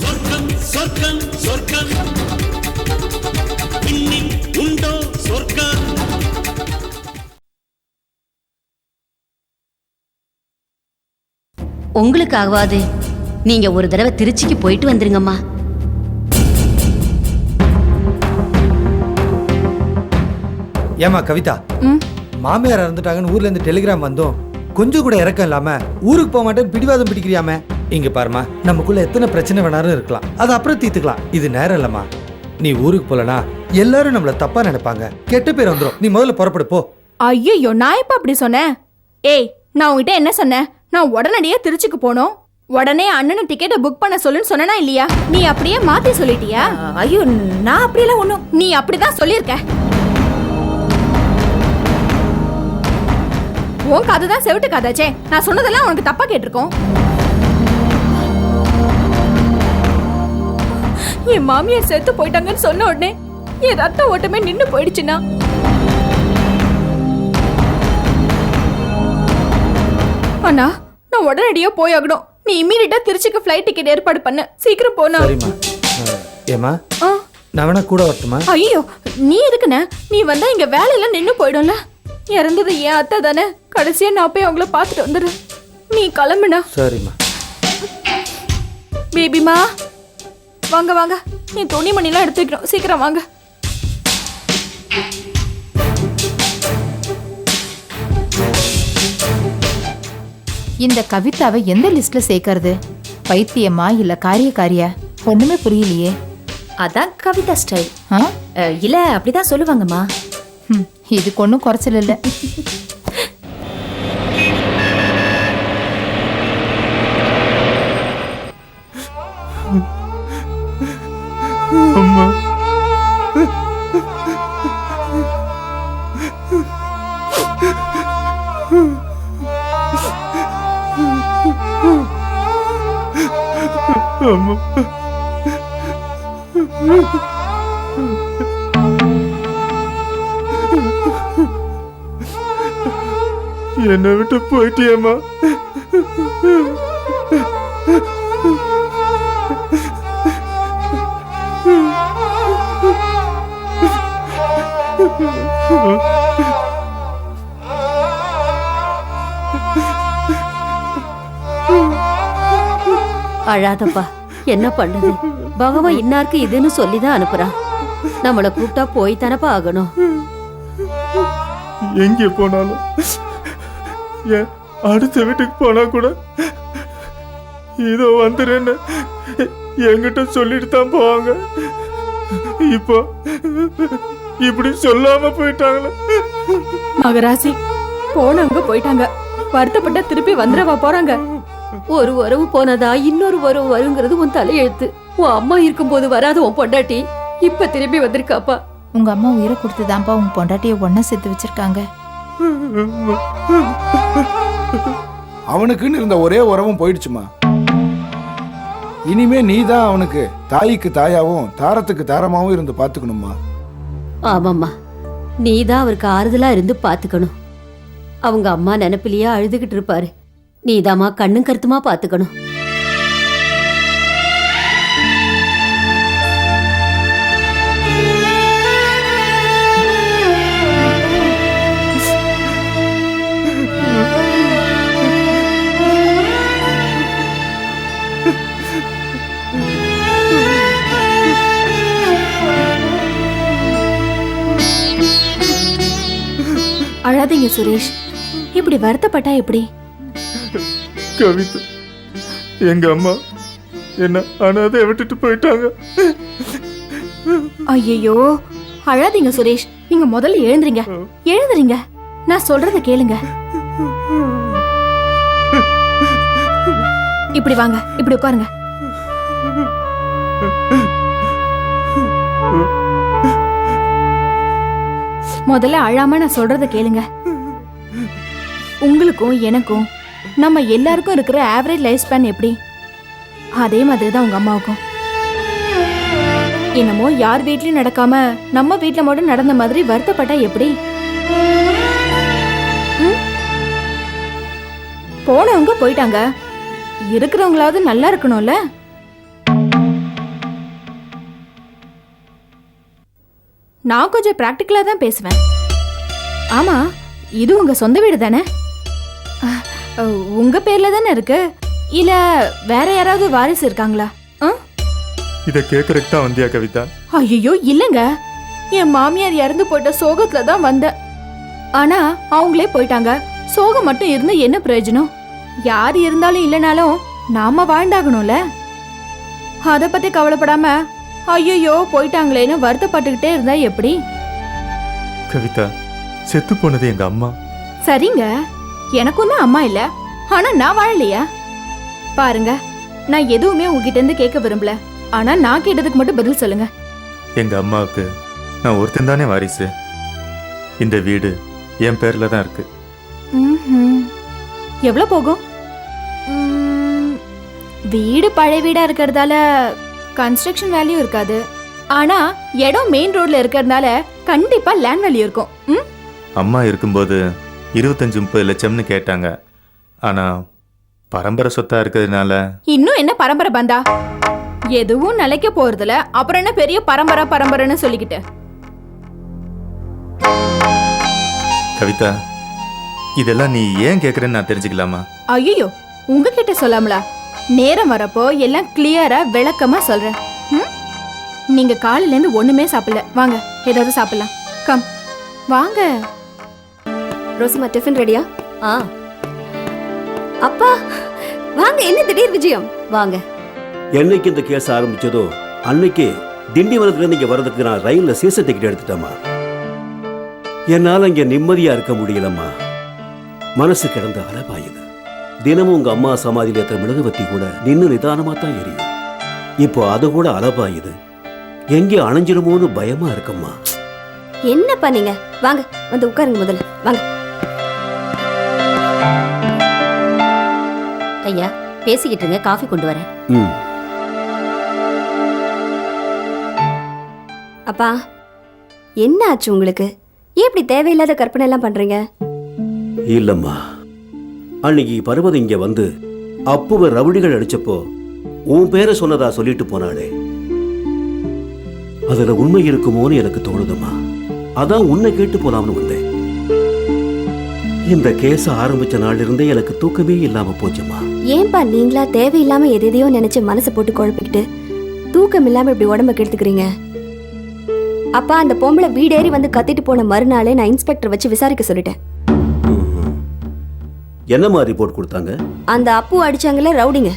சொர்க்கம் சொர்க்கம் சொர்க்கம். இன்னில் உண்டோ சொர்க்கம்? உங்களுக்காகவாது. நீங்க ஒரு தடவை திருச்சிக்கு போயிட்டு வந்துருங்கம்மா. ஏமா கவிதா? மாமியார் இறந்துட்டாங்கன்னு ஊர்ல இருந்து டெலிகிராம் வந்தோம். கொஞ்சம் கூட இறக்கம் இல்லாம ஊருக்கு போக மாட்டேன்னு பிடிவாதம் பிடிக்கிறியாமே? இங்க பாருமா நமக்குள்ள எத்தனை பிரச்சனை வேணாலும் இருக்கலாம். அது அப்புறம் தீர்த்துக்கலாம். இது நேரம் இல்லம்மா. நீ ஊருக்கு போலனா எல்லாரும் நம்மள தப்பா நினைப்பாங்க. கெட்ட பேர் வந்துரும். நீ முதல்ல புறப்படு போ. ஐயோ நான் எப்ப அப்படி சொன்னேன்? ஏய் நான் உன்கிட்ட என்ன சொன்னேன்? நான் உடனடியே திருச்சிக்கு போனோம். உடனே அண்ணன் டிக்கெட்டை புக் பண்ண சொல்லுன்னு சொன்னனா இல்லையா? நீ அப்படியே மாத்தி சொல்லிட்டியா? ஐயோ நான் அப்படியெல்லாம் ஒன்றும் நீ அப்படிதான் சொல்லியிருக்க. உன் கதை தான் செவிட்டு கதாச்சே நான் சொன்னதெல்லாம் உனக்கு தப்பா கேட்டிருக்கோம். என் மாமியார் செத்து போயிட்டாங்கன்னு சொன்ன உடனே என் ரத்த ஓட்டமே நின்னு போயிடுச்சுன்னா அண்ணா நான் உடனடியா போயாகணும். நீ இம்மீடியட்டா திருச்சிக்கு ஃப்ளைட் டிக்கெட் ஏற்பாடு பண்ணு. சீக்கிரம் போனா சரிம்மா. ஆ. நான் வேணா கூட வரட்டுமா? ஐயோ நீ எதுக்குண்ணே? நீ வந்தா இங்க வேலையெல்லாம் நின்னு போயிடும்ல. இறந்தது என் அத்தை தானே? கடைசியா நான் போய் அவங்கள பார்த்துட்டு வந்துடுறேன். நீ கிளம்புண்ணா சரிம்மா. பேபிமா வாங்க வாங்க. நீ துணிமணிலாம் எடுத்து வைக்கணும் சீக்கிரம் வாங்க. இந்த கவிதாவை எந்த லிஸ்ட்ல சேர்க்கறது? பைத்தியமா இல்ல காரியக்காரியா? ஒண்ணுமே புரியலையே. அதான் கவிதா ஸ்டைல். ஆ? அஹ், இல்ல அப்படிதான் சொல்லுவாங்கம்மா. ஹம், இதுக்கு ஒன்றும் குறைச்சல் இல்லை. என்னை விட்டு போயிட்டியம்மா? அழாதப்பா என்ன பண்ணுது? பகவான் இன்னாருக்கு இதுன்னு சொல்லி தான் அனுப்புறான் நம்மளை கூப்பிட்டா போய் தானப்பா ஆகணும். எங்கே போனாலும் ஏன் அடுத்த வீட்டுக்கு போனா கூட இதோ வந்துடுறேன்னு என்கிட்ட சொல்லிட்டு தான் போவாங்க. இப்போ இப்படி சொல்லாம போயிட்டாங்களே. மகராசி போனவங்க போயிட்டாங்க. வருத்தப்பட்டா திருப்பி வந்துடவா போறாங்க. ஒரு உறவு போனதா இன்னொரு உறவு வருங்கிறது உன் தலையெழுத்து. உன் அம்மா இருக்கும்போது வராத உன் பொண்டாட்டி. இப்ப திரும்பி வந்திருக்காப்பா. உங்க அம்மா உயிரை கொடுத்துதான்ப்பா உங்க பொண்டாட்டிய ஒண்ணா சேர்த்து வச்சிருக்காங்க. அவனுக்குன்னு இருந்த ஒரே உறவும் போயிடுச்சுமா. இனிமே நீ தான் அவனுக்கு தாய்க்கு தாயாவும் தாரத்துக்கு தாரமாவும் இருந்து பாத்துக்கணுமா? ஆமாம்மா. நீ தான் அவருக்கு ஆறுதலா இருந்து பாத்துக்கணும். அவங்க அம்மா நினைப்பிலேயே அழுதுகிட்டு இருப்பாரு. நீதாம்மா கண்ணும் கருத்துமா பாத்துக்கணும். அழாதீங்க சுரேஷ். இப்படி வருத்தப்பட்டா எப்படி? கவிதா எங்க அம்மா என்ன அனாதை விட்டுட்டு போயிட்டாங்க. ஐயோ அழாதீங்க சுரேஷ். நீங்க முதல்ல எழுந்துறீங்க எழுந்துறீங்க நான் சொல்றத கேளுங்க. இப்படி வாங்க இப்படி உட்காருங்க. முதல்ல அழாம நான் சொல்றத கேளுங்க. உங்களுக்கும் எனக்கும் நம்ம எல்லாருக்கும் இருக்கிற ஆவரேஜ் லைஃப் ஸ்பேன் எப்படி? அதே மாதிரி தான் உங்க அம்மாவுக்கும். என்னமோ யார் வீட்லயும் நடக்காம நம்ம வீட்ல மட்டும் நடந்த மாதிரி வருத்தப்பட்டா எப்படி? போனவங்க போயிட்டாங்க. இருக்கிறவங்களாவது நல்லா இருக்கணும்ல? நான் கொஞ்சம் ப்ராக்டிக்கலாக தான் பேசுவேன். ஆமா இது உங்க சொந்த வீடு தானே? அஹ், அஹ், உங்க பேர்ல தானே இருக்கு? இல்ல வேற யாராவது வாரிசு இருக்காங்களா? ஆ இதை கேட்கறதுக்கு தான் வந்தியா கவிதா? ஐயோ இல்லைங்க. என் மாமியார் இறந்து போயிட்ட சோகத்துல தான் வந்தேன். ஆனா அவங்களே போயிட்டாங்க. சோகம் மட்டும் இருந்து என்ன பிரயோஜனம்? யார் இருந்தாலும் இல்லைனாலும் நாம வாழ்ந்தாகணும்ல. அத பத்தி கவலைப்படாம ஐயோ போயிட்டாங்களேன்னு வருத்தப்பட்டுக்கிட்டே இருந்தா எப்படி? கவிதா செத்து போனது எங்க அம்மா. சரிங்க. எனக்கும் தான் அம்மா இல்ல. ஆனா நான் வாழலையா? பாருங்க நான் எதுவுமே உங்ககிட்ட இருந்து கேட்க விரும்பல. ஆனா நான் கேட்டதுக்கு மட்டும் பதில் சொல்லுங்க. எங்க அம்மாவுக்கு நான் ஒருத்தன் தானே வாரிசு. இந்த வீடு என் பேர்ல தான் இருக்கு. எவ்வளோ போகும்? வீடு பழைய வீடா இருக்கிறதால கன்ஸ்ட்ரக்ஷன் வேல்யூ இருக்காது. ஆனா இடம் மெயின் ரோட்ல இருக்கிறதால கண்டிப்பா லேண்ட் வேல்யூ இருக்கும். ம்? அம்மா இருக்கும்போது இருபத்தஞ்சு முப்பது லட்சம்னு கேட்டாங்க. ஆனா பரம்பரை சொத்தா இருக்கிறதுனால இன்னும் என்ன பரம்பரை பந்தா? எதுவும் நிலைக்க போறதுல அப்புறம் என்ன பெரிய பரம்பரை பரம்பரைன்னு சொல்லிக்கிட்டு? கவிதா இதெல்லாம் நீ ஏன் கேட்குறேன்னு நான் தெரிஞ்சுக்கலாமா? ஐயோ உங்ககிட்ட சொல்லாமலா? நேரம் வரப்போ எல்லாம் கிளியரா விளக்கமா சொல்றேன்? நீங்க காலையில இருந்து ஒண்ணுமே சாப்பிடல. வாங்க ஏதாவது சாப்பிடலாம். கம் வாங்க. ரோசிமா டிஃபன் ரெடியா ஆ. அப்பா வாங்க என்ன திடீர் விஜயம்? வாங்க. என்னைக்கு இந்த கேஸ் ஆரம்பிச்சதோ அன்னைக்கு திண்டிவனத்துல இருந்து இங்க வர்றதுக்கு நான் ரயில்ல சீசன் டிக்கெட் எடுத்துட்டேம்மா. என்னால இங்க நிம்மதியா இருக்க முடியலம்மா. மனசு கிடந்த அலபாயுது. தினமும் உங்க அம்மா சமாதியில ஏற்ற மெழுகுவத்தி கூட நின்னு நிதானமா தான் எரியும். இப்போ அது கூட அலபாயுது. எங்கே அணைஞ்சிடுமோன்னு பயமா இருக்கம்மா. என்னப்பா நீங்க? வாங்க வந்து உட்காருங்க முதல்ல. வாங்க. ஐயா பேசிக்கிட்டு இருங்க காஃபி கொண்டு வரேன். ம். அப்பா என்ன ஆச்சு உங்களுக்கு? ஏன் இப்படி தேவையில்லாத கற்பனை எல்லாம் பண்றீங்க? இல்லம்மா. அன்னைக்கு பர்வதம் இங்க வந்து அப்புவ ரவுடிகள் அடிச்சப்போ உன் பேரை சொன்னதா சொல்லிட்டு போனாளே. அதுல உண்மை இருக்குமோன்னு எனக்கு தோணுதும்மா அதான் உன்னை கேட்டு போலாம்னு வந்தேன். இந்த கேஸ் ஆரம்பிச்ச நாள்ல இருந்தே எனக்கு தூக்கமே இல்லாம போச்சுமா. ஏன்பா நீங்களா தேவையில்லாம எதையோ நினைச்சு மனசை போட்டு குழப்பிக்கிட்டு தூக்கம் இல்லாம இப்படி உடம்ப கெடுத்துக்கிறீங்க? அப்பா அந்த பொம்பளை வீடேறி வந்து கத்திட்டு போன மறுநாளே நான் இன்ஸ்பெக்டர் வச்சு விசாரிக்க சொல்லிட்டேன். என்னம்மா ரிப்போர்ட் கொடுத்தாங்க? அந்த அப்பு அடிச்சாங்கல்ல ரவுடிங்க.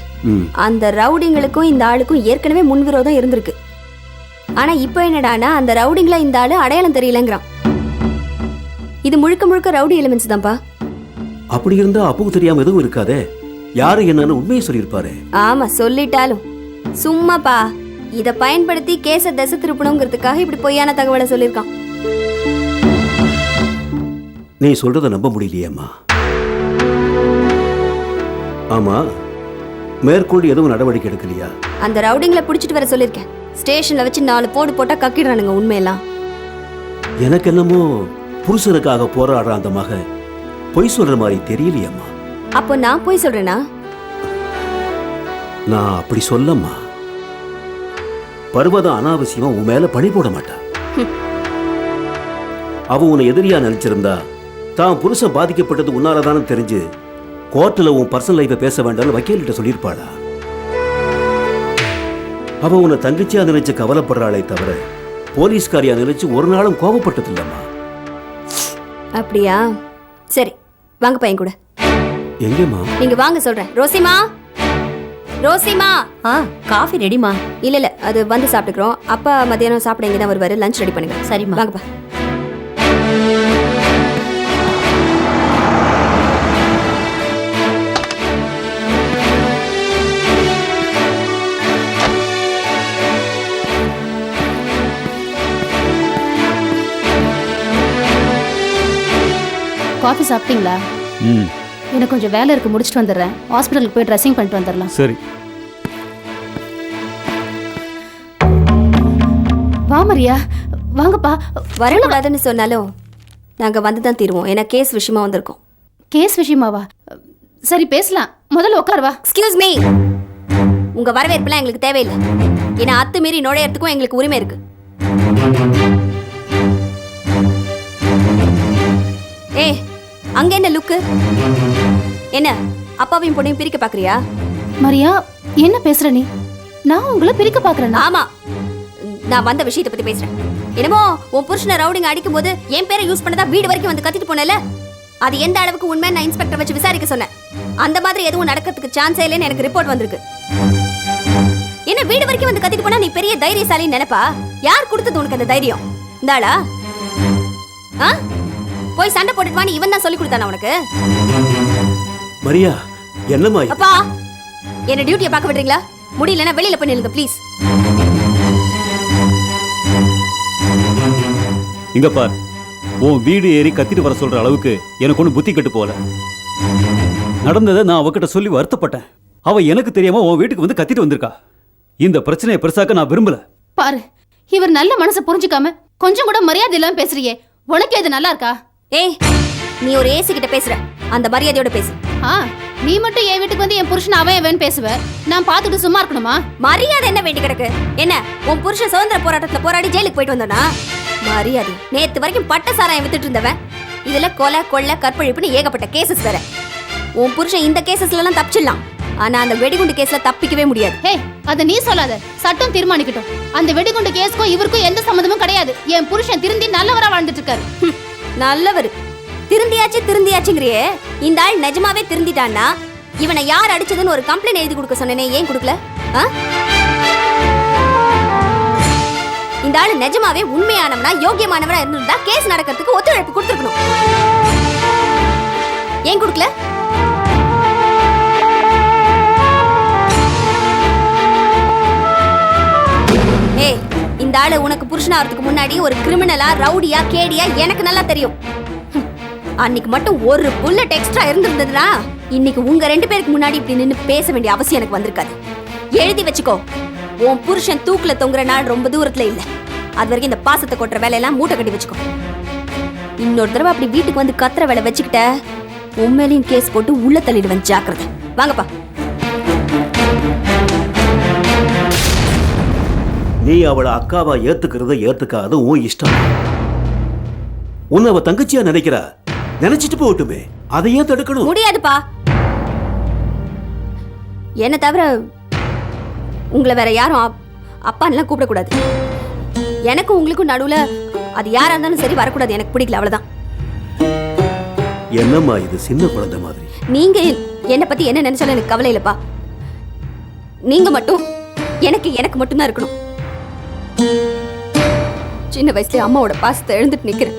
அந்த ரவுடிங்களுக்கும் இந்த ஆளுக்கும் ஏற்கனவே முன்விரோதம் இருந்திருக்கு. ஆனா இப்போ என்னடானா அந்த ரவுடிங்கள இந்த ஆளு அடையாளம் தெரியலங்கிறான். இது முழுக்க முழுக்க ரவுடி எலிமெண்ட்ஸ் தான்ப்பா. அப்படி இருந்தா அப்புக்கு தெரியாம எதுவும் இருக்காதே? யாரு என்னன்னு உண்மையை சொல்லியிருப்பாரு. ஆமா சொல்லிட்டாலும். சும்மாப்பா. இத பயன்படுத்தி கேஸ திசை திருப்பணுங்கிறதுக்காக இப்படி பொய்யான தகவலை சொல்லியிருக்கான். நீ சொல்றத நம்ப முடியலையேம்மா. ஆமா. மேற்கொண்டு எதுவும் நடவடிக்கை எடுக்கலையா? அந்த ரவுடிங்களை பிடிச்சிட்டு வர சொல்லியிருக்கேன். ஸ்டேஷன்ல வச்சு நாலு போடு போட்டா கக்கிடுறானுங்க உண்மையெல்லாம். எனக்கு என்னமோ புருஷனுக்காக போராடுற அந்த மக பொய் சொல்ற மாதிரி தெரியலையம்மா. அப்போ நான் போய் சொல்றேனா? நான் அப்படி சொல்லம்மா. பர்வதம் அனாவசியமா உன் மேல பழி போட மாட்டா. அவ உன்னை எதிரியா நினைச்சிருந்தா தான் புருஷன் பாதிக்கப்பட்டது உன்னாலதானு தெரிஞ்சு கோர்ட்டில் உன் பர்சனல் லைஃபை பேச வேண்டாம்னு வக்கீல்கிட்ட சொல்லியிருப்பாளா? அவ உன்னை தங்கச்சியா நினைச்சு கவலைப்படுறாளே தவிர போலீஸ்காரியா நினைச்சு ஒரு நாளும் கோபப்பட்டதில்லம்மா. அப்படியா? சரி வாங்க பையன் கூட. எங்கேம்மா? நீங்க வாங்க சொல்றேன். ரோசிமா? ரோசிமா? ஆ காஃபி ரெடிமா இல்ல இல்ல அது வந்து சாப்பிட்டுக்கிறோம். அப்பா மத்தியானம் சாப்பிட இங்கே தான் வருவாரு. லஞ்ச் ரெடி பண்ணுங்க. சரிம்மா. வாங்கப்பா. காஃபி சாப்பிட்டீங்களா? ம். எனக்கு கொஞ்சம் வேலை இருக்கு முடிச்சுட்டு வந்துடுறேன். ஹாஸ்பிட்டலுக்கு போய் ட்ரெஸ்ஸிங் பண்ணிட்டு வந்துடலாம். சரி. வா மரியா. வாங்கப்பா. வரக்கூடாதுன்னு சொன்னாலும் நாங்க வந்து தான் தீருவோம். ஏன்னா கேஸ் விஷயமா வந்திருக்கோம். கேஸ் விஷயமாவா? சரி பேசலாம். முதல்ல உட்கார் வா. எக்ஸ்கியூஸ் மீ உங்க வரவேற்புலாம் எங்களுக்கு தேவையில்லை. ஏன்னா அத்து மீறி நுழையறதுக்கும் எங்களுக்கு உரிமை இருக்கு. ஏ அங்க என்ன லுக்கு என்ன அப்பாவையும் பொண்ணையும் பிரிக்க பாக்குறியா? மரியா என்ன பேசுற நீ? நான் உங்களை பிரிக்க பாக்குறேனா? ஆமா. நான் வந்த விஷயத்தை பத்தி பேசுறேன். என்னமோ உன் புருஷனை ரவுடிங்க அடிக்கும் போது என் பேரை யூஸ் பண்ணதா வீடு வரைக்கும் வந்து கத்திட்டு போனல அது எந்த அளவுக்கு உண்மை நான் இன்ஸ்பெக்டர் வச்சு விசாரிக்க சொன்னேன். அந்த மாதிரி எதுவும் நடக்கிறதுக்கு சான்ஸே இல்லைன்னு எனக்கு ரிப்போர்ட் வந்திருக்கு. என்ன வீடு வரைக்கும் வந்து கத்திட்டு போனா நீ பெரிய தைரியசாலின்னு நினைப்பா? யார் கொடுத்தது உனக்கு அந்த தைரியம்? இந்தாளா? ஆ? போய் சண்டை போட்டுட்டு இவன் தான் சொல்லி கொடுத்தானா உனக்கு? மரியா என்னம்மா? அப்பா என்ன டியூட்டியை பார்க்க விடுறீங்களா? முடியலன்னா வெளியில போய் நில்லுங்க ப்ளீஸ் இங்க பார். உன் வீடு ஏறி கத்திட்டு வர சொல்ற அளவுக்கு எனக்கு ஒன்றும் புத்தி கெட்டு போல நடந்ததை நான் அவகிட்ட சொல்லி வருத்தப்பட்டேன். அவ எனக்கு தெரியாம உன் வீட்டுக்கு வந்து கத்திட்டு வந்திருக்கா. இந்த பிரச்சனையை பெருசாக்க நான் விரும்பல. பாரு இவர் நல்ல மனசை புரிஞ்சுக்காம கொஞ்சம் கூட மரியாதை இல்லாம பேசுறியே. உனக்கு இது நல்லா இருக்கா? ஏய் நீ ஒரு ஏசி கிட்ட பேசுற. அந்த மரியாதையோட பேசு. ஆ நீ மட்டும் என் வீட்டுக்கு வந்து என் புருஷன் அவன் அவன் பேசுவ? நான் பார்த்துட்டு சும்மா இருக்கணுமா? மரியாதை என்ன வேண்டி கிடக்கு? என்ன உன் புருஷன் சுதந்திர போராட்டத்துல போராடி ஜெயிலுக்கு போயிட்டு வந்தானா மரியாதை நேத்து வரைக்கும் பட்ட சாராயம் வித்துட்டு இருந்தவன். இதுல கொலை கொள்ளை கற்பழிப்புன்னு ஏகப்பட்ட கேசஸ் வேற. உன் புருஷன் இந்த கேசஸ்ல எல்லாம் தப்பிச்சிடலாம். ஆனா அந்த வெடிகுண்டு கேஸ்ல தப்பிக்கவே முடியாது. ஹே அத நீ சொல்லாத. சட்டம் தீர்மானிக்கட்டும். அந்த வெடிகுண்டு கேஸ்க்கும் இவருக்கும் எந்த சம்மந்தமும் கிடையாது. என் புருஷன் திருந்தி நல்லவரா வாழ்ந்துட்டு இருக்காரு. நல்லவர். திருந்தியாச்சு திருந்தியாச்சுங்கிறியே. இந்த ஆள் நிஜமாவே திருந்திட்டான்னா இவனை யார் அடிச்சதுன்னு ஒரு கம்ப்ளைண்ட் எழுதி கொடுக்க சொன்னேனே ஏன் கொடுக்கல? ஆ? இந்த ஆள் நிஜமாவே உண்மையானவனா யோகியமானவனா இருந்திருந்தா கேஸ் நடக்கிறதுக்கு ஒத்துழைப்பு கொடுத்துருக்கணும். ஏன் கொடுக்கல? இந்த ஆளு உனக்கு புருஷனாகிறதுக்கு முன்னாடி ஒரு கிரிமினலா ரவுடியா கேடியா எனக்கு நல்லா தெரியும். அன்னைக்கு மட்டும் ஒரு புல்லட் எக்ஸ்ட்ரா இருந்திருந்ததுனா இன்னைக்கு உங்க ரெண்டு பேருக்கு முன்னாடி இப்படி நின்று பேச வேண்டிய அவசியம் எனக்கு வந்திருக்காது. எழுதி வச்சுக்கோ. உன் புருஷன் தூக்குல தொங்குற நாள் ரொம்ப தூரத்துல இல்ல. அது வரைக்கும் இந்த பாசத்தை கொட்டுற வேலையெல்லாம் மூட்டை கட்டி வச்சுக்கோ. இன்னொரு தடவை அப்படி வீட்டுக்கு வந்து கத்துற வேலை வச்சுக்கிட்ட உண்மையிலையும் கேஸ் போட்டு உள்ள தள்ளிடுவேன். ஜாக்கிரதை. வாங்கப்பா. நீ அவளை அக்காவா ஏத்துக்கிறத ஏத்துக்காத உன் இஷ்டம். உன்னை அவ தங்கச்சியா நினைக்கிறா? நினைச்சிட்டு போகட்டுமே. அதை ஏன் தடுக்கணும்? முடியாதுப்பா. என்ன தவிர உங்களை வேற யாரும் அப்- அப்பான்லாம் கூப்பிடக்கூடாது. எனக்கும் உங்களுக்கும் நடுவுல அது யாரா இருந்தாலும் சரி வரக்கூடாது. எனக்கு பிடிக்கல அவ்வளவுதான். என்னம்மா இது சின்ன குழந்தை மாதிரி? நீங்க என்னை பத்தி என்ன நினைச்சாலும் எனக்கு கவலை இல்லப்பா. நீங்க மட்டும் எனக்கு எனக்கு மட்டும்தான் இருக்கணும். சின்ன வயசுல அம்மாவோட பாசத்தை எழுந்துட்டு நிக்கிறேன்.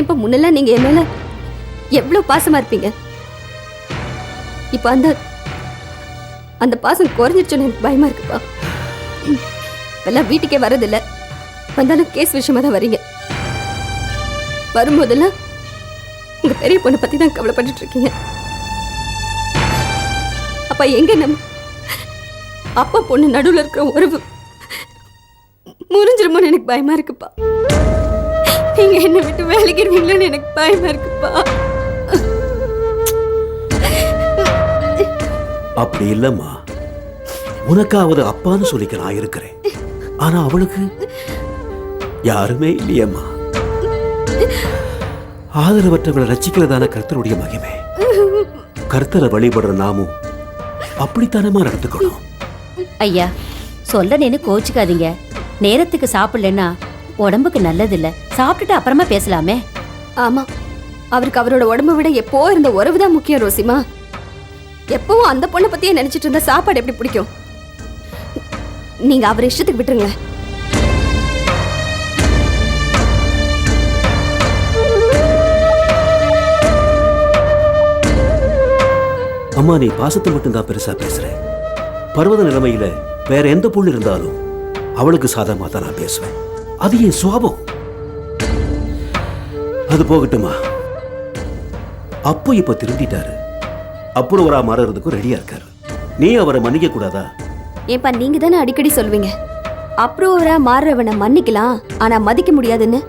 இப்ப முன்னெல்லாம் நீங்க என் மேல எவ்வளவு பாசமா இருப்பீங்க? இப்ப அந்த அந்த பாசம் குறைஞ்சிருச்சுன்னு எனக்கு பயமா இருக்குப்பா. இப்பெல்லாம் வீட்டுக்கே வரதில்ல வந்தாலும் கேஸ் விஷயமா தான் வரீங்க. வரும்போதெல்லாம் உங்க பெரிய பொண்ணை பத்தி தான் கவலைப்பட்டுட்டு இருக்கீங்க. அப்ப எங்க நம்ம அப்பா பொண்ணு நடுவுல இருக்கிற உறவு முறிஞ்சிருமோன்னு எனக்கு பயமா இருக்குப்பா. நீங்க என்ன விட்டு வேலைக்கிறீங்களோன்னு எனக்கு பயமா இருக்குப்பா. அப்படி இல்லம்மா. உனக்காவது அப்பான்னு சொல்லிக்க நான் இருக்கிறேன். ஆனா அவளுக்கு யாருமே இல்லையம்மா. ஆதரவற்றவளை ரசிக்கிறதான கர்த்தருடைய மகிமை. கர்த்தரை வழிபடுற நாமும் அப்படித்தானமா நடந்துக்கணும்? ஐயா சொல்றேன்னு கோச்சுக்காதீங்க. நேரத்துக்கு சாப்பிடலன்னா உடம்புக்கு நல்லதில்ல. சாப்பிட்டுட்டு அப்புறமா பேசலாமே. ஆமா அவருக்கு அவரோட உடம்ப விட எப்போ இருந்த உறவு தான் முக்கியம் ரோசிமா. எப்பவும் அந்த பொண்ணை பத்தியே நினைச்சிட்டு இருந்தா சாப்பாடு எப்படி பிடிக்கும்? நீங்க அவர் இஷ்டத்துக்கு விட்டுருங்களேன். அம்மா நீ பாசத்தை மட்டும்தான் பெருசா பேசுற. பர்வத நிலைமையில வேற எந்த பொண்ணு இருந்தாலும் அவளுக்கு சாதகமா தான் நான் பேசுவேன். அது என் சுவாபம் அது போகட்டுமா? அப்போ இப்ப திருந்திட்டாரு அப்புறவரா மாறுறதுக்கும் ரெடியா இருக்காரு. நீ அவரை மன்னிக்க கூடாதா ஏன்பா நீங்க தானே அடிக்கடி சொல்லுவீங்க அப்ரூவரா மாறுறவனை மன்னிக்கலாம் ஆனா மதிக்க முடியாதுன்னு?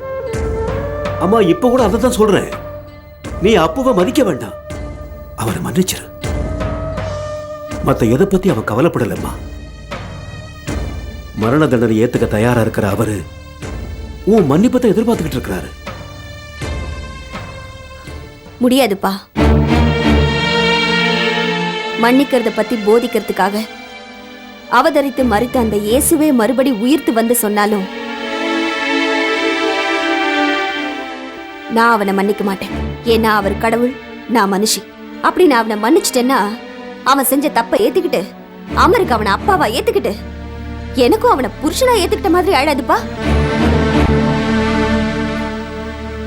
அம்மா இப்ப கூட அதை தான் சொல்றேன். நீ அப்புவை மதிக்க வேண்டாம். அவரை மன்னிச்சிரு. மற்ற எதை பத்தி அவன் கவலைப்படலம்மா? மரண தண்டனை ஏத்துக்க தயாரா இருக்கிற அவரு உன் மன்னிப்பத்தை எதிர்பார்த்துக்கிட்டு இருக்கிறாரு. முடியாதுப்பா. மன்னிக்கிறத பத்தி போதிக்கிறதுக்காக அவதரித்து மறித்த அந்த இயேசுவே மறுபடி உயிர்த்து வந்து சொன்னாலும் நான் அவனை மன்னிக்க மாட்டேன். ஏன்னா அவர் கடவுள் நான் மனுஷி. அப்படி நான் அவனை மன்னிச்சிட்டேன்னா அவன் செஞ்ச தப்பை ஏத்துக்கிட்டு அமருக்கு அவனை அப்பாவா ஏத்துக்கிட்டு எனக்கும் அவனை புருஷனா ஏத்துக்கிட்ட மாதிரி ஆயிடாதுப்பா.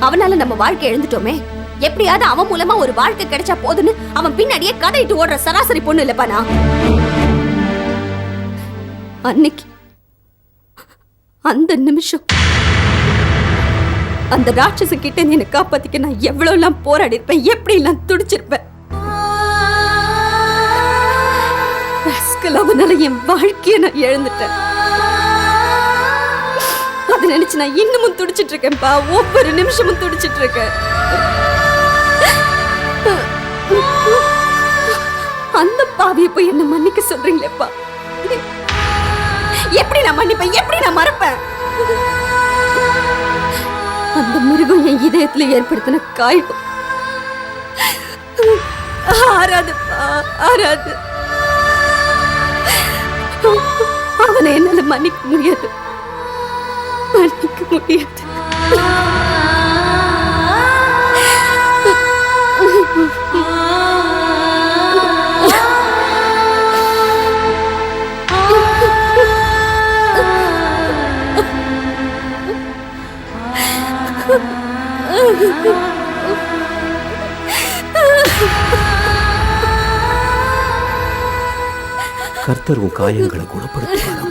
அவனால நம்ம வாழ்க்கை எழுந்துட்டோமே. எப்படியாவது அவன் மூலமா ஒரு வாழ்க்கை கிடைச்சா போதுன்னு அவன் பின்னாடியே கதையிட்டு ஓடுற சராசரி பொண்ணு இல்லப்பா நான். அன்னைக்கு அந்த நிமிஷம் அந்த ராட்சச கிட்ட என்னை காப்பாத்திக்க நான் எவ்வளவு எல்லாம் போராடி இருப்பேன் எப்படி எல்லாம் துடிச்சிருப்பேன். ராஸ்கல், அவனால என் வாழ்க்கையை நான் இழந்துட்டேன். அதை நினைச்சு நான் இன்னமும் துடிச்சிட்டு இருக்கேன்ப்பா ஒவ்வொரு நிமிஷமும் துடிச்சிட்டு இருக்கேன் அந்த பாவியை போய் என்ன மன்னிக்க சொல்றீங்களேப்பா. எப்படி நான் மன்னிப்பேன்? எப்படி நான் மறப்பேன்? அந்த முருகம் என் இதயத்துல ஏற்படுத்தின காயம் ஆறாதுப்பா ஆறாது அவனை என்னால மன்னிக்க முடியாது. மன்னிக்க முடியாது. கர்த்தர் உன் காயங்களை குணப்படுத்துவார்